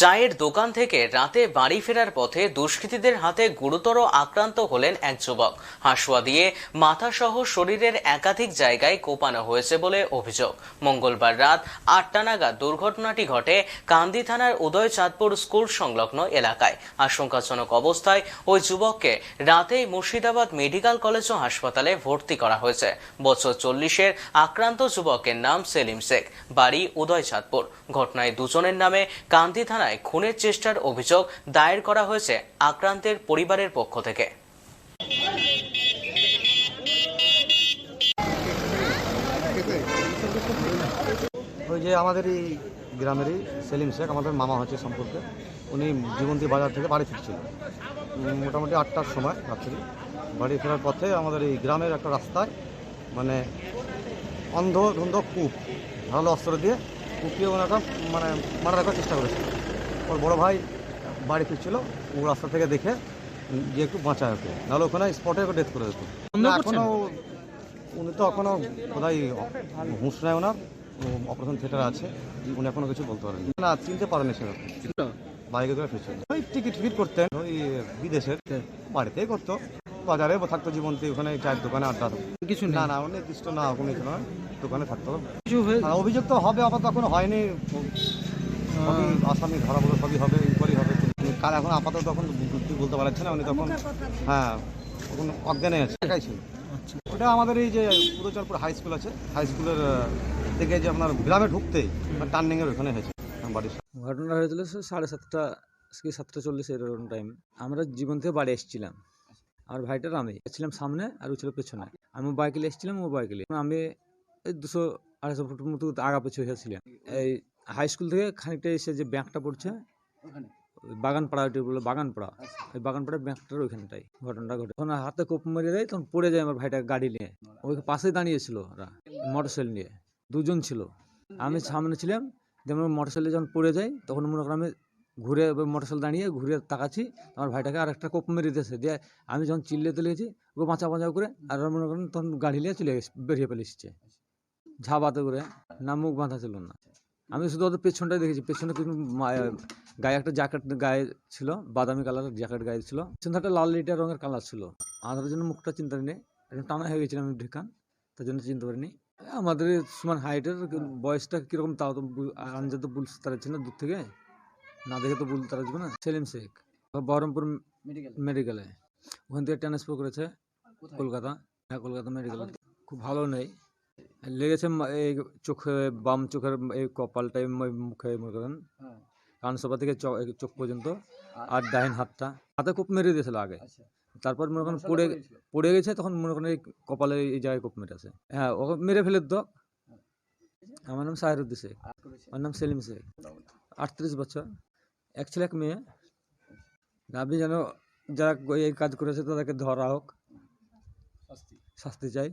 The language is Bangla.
চায়ের দোকান থেকে রাতে বাড়ি ফেরার পথে দুষ্কৃতীদের হাতে গুরুতর আক্রান্ত হলেন এক যুবক। হাসুয়া দিয়ে মাথাসহ শরীরের একাধিক জায়গায় কোপানো হয়েছে বলে অভিযোগ। মঙ্গলবার রাত আটটা নাগাদ দুর্ঘটনাটি ঘটে কান্দি থানার উদয়চাঁদপুর স্কুল সংলগ্ন এলাকায়। আশঙ্কাজনক অবস্থায় ওই যুবককে রাতেই মুর্শিদাবাদ মেডিকেল কলেজ ও হাসপাতালে ভর্তি করা হয়েছে। বছর চল্লিশের আক্রান্ত যুবকের নাম সেলিম শেখ, বাড়ি উদয়চাঁদপুর। ঘটনায় দুজনের নামে কান্দি থানায় খুনের চেষ্টার অভিযোগ দায়ের করা হয়েছে আক্রান্তের পরিবারের পক্ষ থেকে। ওই যে আমাদের এই গ্রামেরই সেলিম শেখ, আমাদের মামা হচ্ছে সম্পর্কে। উনি জীবন্তী বাজার থেকে বাড়ি ফিরছিল মোটামুটি আটটার সময় রাত্রি। বাড়ি ফেরার পথে আমাদের এই গ্রামের একটা রাস্তায় মানে অন্ধ ধন্ধ কূপ ভালো অস্ত্র দিয়ে কুপিয়ে ওনাটা মানে মারা রাখার চেষ্টা করেছিল ওর বড় ভাই বাড়ি ফিরছিল ও রাস্তা থেকে দেখে যে একটু বাঁচায় ওকে। নাহলে ওখানে স্পটে ওকে ডেথ করে দিত। না এখনও উনি তো এখনও কোথায় হুঁশ নেয় ওনার অপারেশন থিয়েটার আছে উনি এখনও কিছু বলতে পারেন না চিনতে পারেনি সেরকম বাইকে করে ফিরছিল ওই টিকিট টিকিট করতেন ওই বিদেশের বাড়িতেই করতো। বাজারে থাকতো জীবন্তী ওখানে চায়ের দোকানে আড্ডা। কিছু না না না নির্দিষ্ট না কোনো কিছু নয় দোকানে থাকতো। কিছু অভিযোগ তো হবে আপাতত এখন হয়নি। সবই আসামি ধরা বলে সবই হবে ইনকোয়ারি হবে। কার এখন আপাতত তখন তুই বলতে পারছে না উনি তখন হ্যাঁ তখন অজ্ঞানে আছে একাই ছিল। ওটা আমাদের এই যে পুরোচরপুর হাই স্কুল আছে হাই স্কুলের থেকে যে আপনার গ্রামে ঢুকতেই টার্নিংয়ের ওখানে হয়েছে বাড়ির। ঘটনা হয়েছিল সাড়ে সাতটা কি সাতটা চল্লিশ এরকম টাইম আমরা জীবন থেকে বাড়ি এসেছিলাম। আমার ভাইটার আমি। ছিলাম সামনে আর ও ছিল পেছনে। আমি বাইকে এসেছিলাম ও বাইকে আমি দুশো আড়াইশো ফুট মতো আগা পেছু হয়েছিলাম। এই হাই স্কুল থেকে খানিকটা এসে যে ব্যাংকটা পড়ছে বাগানপাড়া ওইটা বলে বাগানপাড়া। ওই বাগানপাড়া ব্যাংকটার ওইখানটাই ঘটনাটা ঘটে। তখন হাতে কোপ মেরে দেয় তখন পড়ে যায় আমার ভাইটা গাড়ি নিয়ে। ওই পাশে দাঁড়িয়েছিল ওরা মোটরসাইকেল নিয়ে। দুজন ছিল। আমি সামনে ছিলাম যেমন মোটরসাইকেলে যখন পড়ে যাই তখন মনে করেন আমি ঘুরে মোটরসাইকেল দাঁড়িয়ে ঘুরে তাকাচ্ছি আমার ভাইটাকে আর একটা কোপ মেরে দিতেছে দিয়ে আমি যখন চিল্লেতে লেগেছি ও বাঁচা বাঁচা করে আর মনে করেন তখন গাড়ি নিয়ে চলে গেছে বেরিয়ে ফেলে এসছে। ঝাবাতে করে না মুখ বাঁধা ছিল না। আমি শুধু ওদের পেছনটাই দেখেছি। পেছনে কিন্তু গায়ে একটা জ্যাকেট গায়ে ছিল বাদামি কালারের জ্যাকেট গায়ে ছিল। পেছনে একটা লাল লিটার রঙের কালার ছিল। আমাদের জন্য মুখটা চিন্তা নেই টানা হয়ে গেছিলাম আমি ঢেকান তার জন্য চিনতে পারিনি আমাদের সমান হাইটের বয়সটা কীরকম তাও তো আন্দাজ তো বুঝতে পারছি না দূর থেকে। না দেখে তো বলতে পারছি না। সেলিম শেখ বহরমপুর মেডিকেলে ওখান থেকে ট্রান্সফার করেছে কলকাতা। হ্যাঁ কলকাতা মেডিকেলে খুব ভালো নেই। লেগেছে এই চোখে বাম চোখের এই কপালটাই মুখে মনে করেন। কানসভা থেকে চ- এই চোখ পর্যন্ত আর ডাইন হাতটা। হাতে খুব মেরে দিয়েছিল আগে। তারপর মনে করেন পড়ে পড়ে গেছে তখন মনে করেন এই কপালে এই জায়গায় কোপ মেরেছে হ্যাঁ ওকে মেরে ফেলে তো আমার নাম সাহেরুদ্দি শেখ। আমার নাম সেলিম শেখ। আটত্রিশ বছর। এক ছেলে এক মেয়ে। আপনি যেন যারা এই কাজ করেছে তাদেরকে ধরা হোক। শাস্তি চাই।